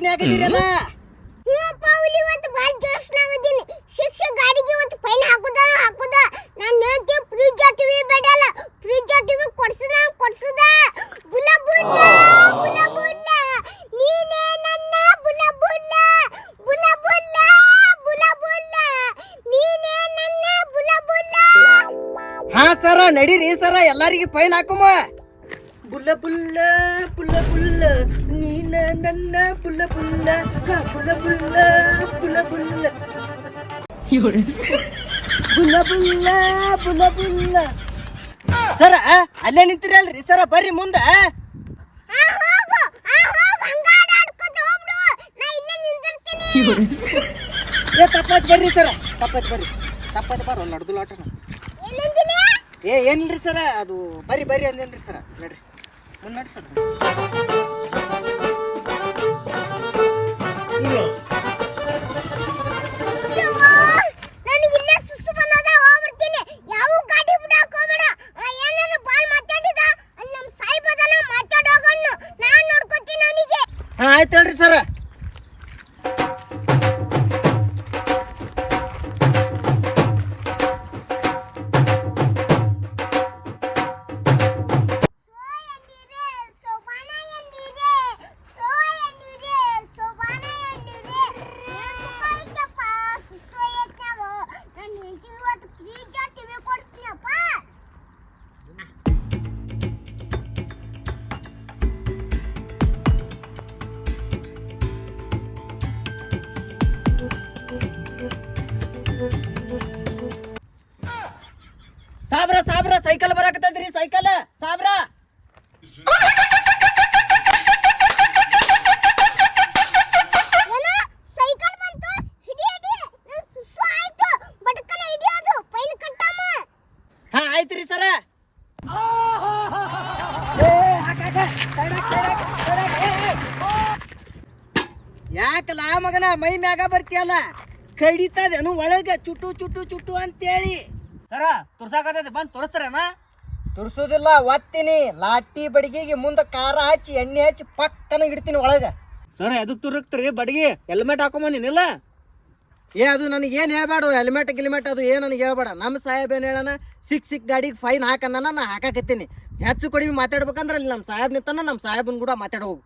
ಜೋಸ್ನಿ ಆಗಿದ್ದೀರಲ್ಲ? ಹ್ಞೂಪ್ಪ ಹುಲಿ ಇವತ್ತು ಭಾಳ ಜೋಶ್ನಾಗದೀನಿ ಶಿಕ್ಷೆ ಗಾಡಿಗೆ ಇವತ್ತು ಫೈನ್ ಹಾಕುದ ಹಾಕುದ? ನಾನು ಹೇಳ್ತಿ ಫ್ರಿಜ್ ಟಿವಿ ಬೇಡಲ್ಲ ಫ್ರಿಜ್ ಟಿವಿ ಕೊಡ್ಸುದ ಕೊಡ್ಸುದ? ಬುಲ ಬುಲ್ಲ ಬುಲ ಬುಲ್ಲ ನೀನೇ ನನ್ನ ಬುಲ ಬುಲ್ಲ ಬುಲ ಬುಲ್ಲ ಬುಲ ಬುಲ್ಲ ನೀನೇ ನನ್ನ ಬುಲ ಬುಲ್ಲ ಹಾ ಸರ ನಡೀರಿ ಸರ ಎಲ್ಲರಿಗೆ ಫೈನ್ ಹಾಕುಮ. ಬುಲ್ಲ ಬುಲ್ಲ ನೀನ ನನ್ನ ಬುಲ್ಲ ಬುಲ್ಲ ಹಾ, ಬುಲ್ಲ ಬುಲ್ಲ ಬುಲ್ಲ ಬುಲ್ಲ ಬುಲ್ಲ ಬುಲ್ಲ ಬುಲ್ಲ ಸರ ಅಲ್ಲೇ ನಿಂತಿರಲ್ರಿ ಸರ ಬರ್ರಿ ಮುಂದ ಏ ತಪ್ಪತ್ ಬರ್ರಿ ಸರ ತಪ್ಪತ್ ಬರ್ರಿ ತಪ್ಪತ್ ಬರೋ ನಡ್ದು ಲಾಟ ಏ ಏನಿಲ್ರಿ ಸರ ಅದು ಬರ್ರಿ ಬರ್ರಿ ಅಂದೇನ್ರಿ ಸರ ನಡ್ರಿ ಮುಂದೆ ಸರ್ ಆಯ್ತೇನ್ರಿ ಸರ್. ಸಾಬ್ರ ಸಾಬ್ರ ಸೈಕಲ್ ಬರಾಕತ್ತದ್ರಿ ಸೈಕಲ್ ಸಾಬ್ರ. ಹಾ ಆಯ್ತ್ರಿ ಸರ. ಯಾಕಲ್ಲ ಮಗನ ಮೈ ಮ್ಯಾಗ ಬರ್ತೀಯಲ್ಲ? ಕಡಿತದೇನು ಒಳಗೆ ಚುಟ್ಟು ಚುಟ್ಟು ಚುಟ್ಟು ಅಂತೇಳಿ. ಸರ ತುರ್ಸಾಕತೈತಿ ಬಂದ್ ತೋರಿಸ್ತಾರೇನ? ತುರ್ಸೋದಿಲ್ಲ ಒತ್ತೀನಿ. ಲಾಟಿ ಬಡಿಗೆಗೆ ಮುಂದೆ ಖಾರ ಹಚ್ಚಿ ಎಣ್ಣೆ ಹಚ್ಚಿ ಪಕ್ಕನ ಇಡ್ತೀನಿ ಒಳಗ. ಸರ್ ಎದಕ್ ತುರುಕ್ತಿರಿ ಬಡಗಿ ಹೆಲ್ಮೆಟ್ ಹಾಕೊಂಬಂದಿನಿಲ್ಲ ಏ ಅದು ನನಗೆ ಏನು ಹೇಳ್ಬೇಡ ಹೆಲ್ಮೆಟ್ ಗಿಲ್ಮೆಟ್ ಅದು ಏನು ನನಗೆ ಹೇಳ್ಬೇಡ. ನಮ್ಮ ಸಾಹೇಬ್ ಏನು ಹೇಳೋಣ ಸಿಕ್ ಸಿಕ್ ಗಾಡಿಗೆ ಫೈನ್ ಹಾಕಂದನ ನಾ ಹಾಕಾಕತ್ತೀನಿ. ಹೆಚ್ಚು ಕಡಿಮೆ ಮಾತಾಡ್ಬೇಕಂದ್ರೆ ಇಲ್ಲಿ ನಮ್ಮ ಸಾಹೇಬ್ ನಿಂತಾನ ನಮ್ಮ ಸಾಹೇಬನ್ ಕೂಡ ಮಾತಾಡ ಹೋಗು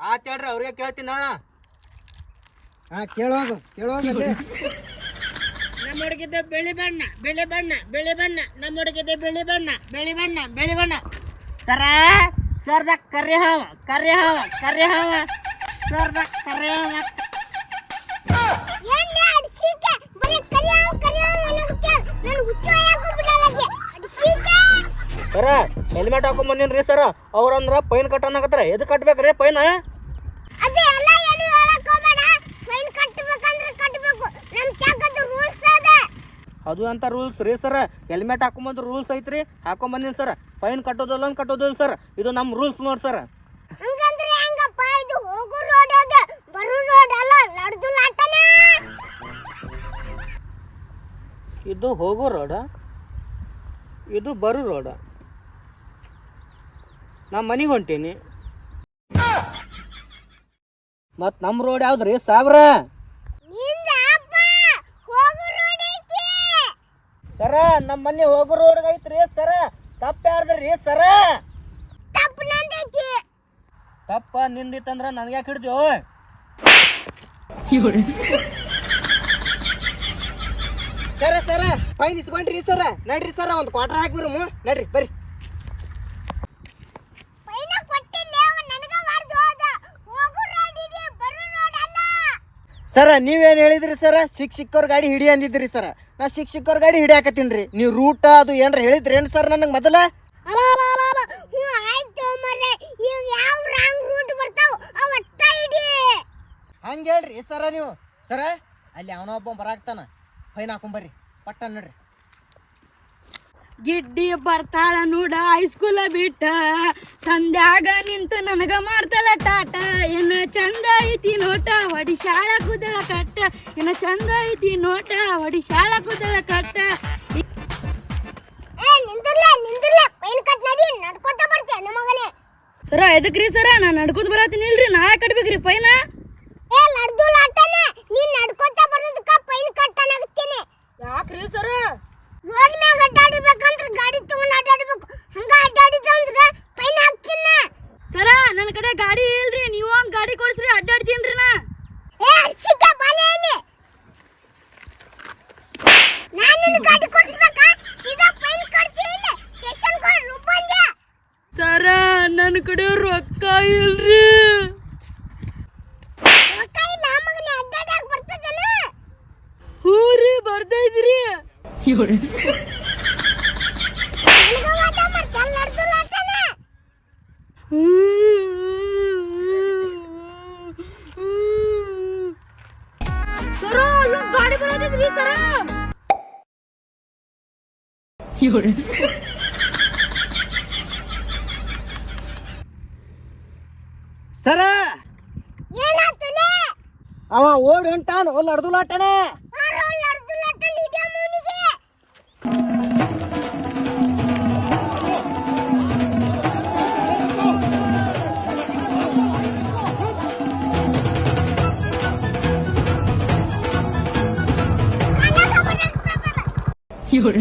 ಆತ್ ಹೇಳ್ರಿ ಅವ್ರಿಗೆ ಕೇಳ್ತೀನಿ ಅಣ್ಣ. ಹಾ ಕೇಳೋದು ಕೇಳೋಗು ನಮ್ಮೊಡಗಿದೆ ಬಿಳಿ ಬಣ್ಣ ಬಿಳಿ ಬಣ್ಣ ಬಿಳಿ ಬಣ್ಣ. ನಮ್ಮೊಡಗಿದೆ ಬಿಳಿ ಬಣ್ಣ ಬಿಳಿ ಬಣ್ಣ ಬಿಳಿ ಬಣ್ಣ. ಸರ ಸರ್ದ ಕರಿ ಹಾವ ಕರಿ ಹಾವ ಕರಿ ಹಾವ. ಸರ್ದ ಕರಿ ಹಾವ. ಸರ ಹೆಲ್ಮೆಟ್ ಹಾಕೊಂಡ್ ಬಂದಿನ್ರಿ ರೀ ಸರ. ಅವ್ರಂದ್ರ ಪೈನ್ ಕಟ್ಟೋಣ ಎದು ಕಟ್ಬೇಕ್ರಿ ಪೈನ? ಅದು ಅಂತ ರೂಲ್ಸ್ ರೀ ಸರ್ ಹೆಲ್ಮೆಟ್ ಹಾಕೊಂಬಂದ್ರೆ ರೂಲ್ಸ್ ಐತ್ರಿ. ಹಾಕೊಂಬಂದಿನಿ ಸರ್ ಫೈನ್ ಕಟ್ಟೋದಲ್ಲ ಕಟ್ಟೋದಿಲ್ಲ ಸರ್ ಇದು ನಮ್ಮ ರೂಲ್ಸ್ ನೋಡಿ ಸರ್ ಇದು ಹೋಗೋ ರೋಡ್ ಇದು ಬರೋ ರೋಡ ನಾ ಮನೆಗೆ ಹೊಂಟೀನಿ. ಮತ್ತು ನಮ್ಮ ರೋಡ್ ಯಾವ್ದ್ರಿ ರೀ ನಿಂದ ಅಪ್ಪ ಹೋಗೋ ರೋಡ್ ಐತಿ ಸರ ನಮ್ಮ ಮನೆ ಹೋಗೋ ರೋಡ್ ಐತ್ರಿ ಸರ. ತಪ್ಪ ಯಾರ್ದ್ರಿ ಸರ? ತಪ್ಪ ನಂದೈತಿ. ತಪ್ಪ ನಿಂದಿತ್ತಂದ್ರ ನನಗೆ ಯಾಕೆ ಸರ ಸರ ಫೈನ್ ಇಸ್ಕೊಂಡ್ರಿ ಸರ. ನಡ್ರಿ ಸರ ಒಂದು ಕ್ವಾರ್ಟರ್ ಹಾಕಿಬಿರು ನಡ್ರಿ ಬರ್ರಿ. ಸರ ನೀವೇನು ಹೇಳಿದ್ರಿ ಸರ? ಸಿಕ್ ಸಿಕ್ಕವ್ರ ಗಾಡಿ ಹಿಡಿ ಅಂದಿದ್ರಿ ಸರ. ನಾ ಶಿಕ್ಷಕರ ಗಾಡಿ ಹಿಡಿಯಾಕತ್ತೀನಿ ರೀ ನೀವು ರೂಟ ಅದು ಏನ್ರ ಹೇಳಿದ್ರಿ ಏನು ಸರ್ ನನಗೆ ಮೊದಲ? ಹಂಗೆ ಹೇಳ್ರಿ ಸರ ನೀವು. ಸರ ಅಲ್ಲಿ ಅವನೊಬ್ಬ ಬರಾಕ್ತಾನ ಫೈನ್ ಹಾಕೊಂಬರ್ರಿ ಪಟ್ಟ ನಡ್ರಿ. ಗಿಡ್ಡಿ ಬರ್ತಾಳ ನೋಡ ಹೈಸ್ಕೂಲ ಬಿಟ್ಟ. ಸಂಧ್ಯಾಗ ನಿಂತು ನನಗ ಮಾಡ್ತಾಳ ಟಾಟ. ಏನ ಚಂದ ಐತಿ ನೋಟ ಒಡಿ ಶಾಳ ಕೂದಳ ಕಟ್ಟ. ಏನ ಚಂದ ಐತಿ ನೋಟ ಒಡಿ ಶಾಳ ಕೂದಳ ಕಟ್ಟ. ಸರ ಎದಕ್ರಿ ಸರ? ನಾ ನಡ್ಕೋತ ಬರತ್ತೀನಿ ಇಲ್ರಿ ನಾ ಕಟ್ಬೇಕ್ರಿ ಫೈನ? ಕಡೆ ರೊಕ್ಕ ಇಲ್ರಿ ಹ್ಞೂ ರೀ ಬರ್ತೈತ್ರಿ ಸರ ಗಾಡಿ ಬರೋದಿದ್ರಿ ಸರ ಸರ? ಅವ ಓಡ್ ಹೊಂಟಾನ ಒಲ್ಲ ಅಡ್ದು ಲಾಟನೆ ಇವ್ರು